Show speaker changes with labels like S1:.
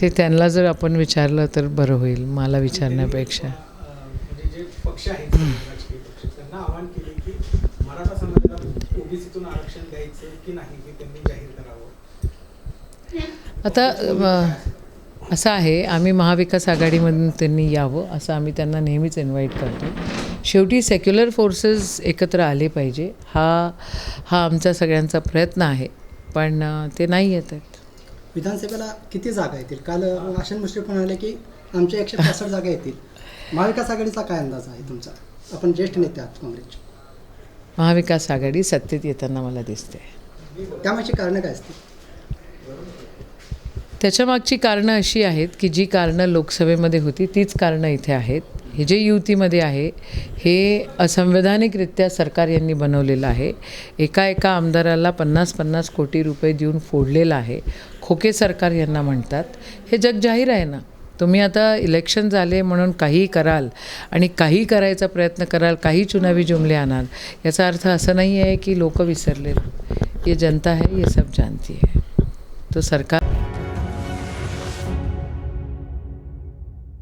S1: ते त्यांना जर आपण विचारलं तर बरं होईल मला विचारण्यापेक्षा.
S2: म्हणजे जे पक्ष आहेत राजकीय पक्ष त्यांना आवाहन केले की मराठा समाजाला ओबीसीतून आरक्षण द्यायचं की नाही हे त्यांनी जाहीर करावं.
S1: आता असं आहे आम्ही महाविकास आघाडीमधून त्यांनी यावं असं आम्ही त्यांना नेहमीच इन्व्हाइट करतो. शेवटी सेक्युलर फोर्सेस एकत्र आले पाहिजे हा हा आमचा सगळ्यांचा प्रयत्न आहे. पण ते नाही येत आहेत.
S3: विधानसभेला किती जागा येतील? काल आशन मुश्रीफ म्हणाले की आमच्या एकशे पासष्ट जागा येतील. महाविकास आघाडीचा काय अंदाज आहे तुमचा? आपण ज्येष्ठ नेते आहात काँग्रेसचे.
S1: महाविकास आघाडी सत्तेत येताना मला दिसते.
S3: त्यामागची कारणं काय असतील?
S1: त्याच्यामागची कारणं अशी आहेत की जी कारणं लोकसभेमध्ये होती तीच कारणं इथे आहेत. हे जे युतीमध्ये आहे हे असंवैधानिकरित्या सरकार यांनी बनवलेलं आहे. एका एका आमदाराला पन्नास पन्नास कोटी रुपये देऊन फोडलेलं आहे. खोके सरकार यांना म्हणतात. हे जग जाहीर आहे ना? तुम्ही आता इलेक्शन झाले म्हणून काही कराल आणि काही करायचा प्रयत्न कराल काही चुनावी जुमले आणाल याचा अर्थ असं नाही आहे की लोक विसरले ये जनता है ये सब जानती है. तो सरकार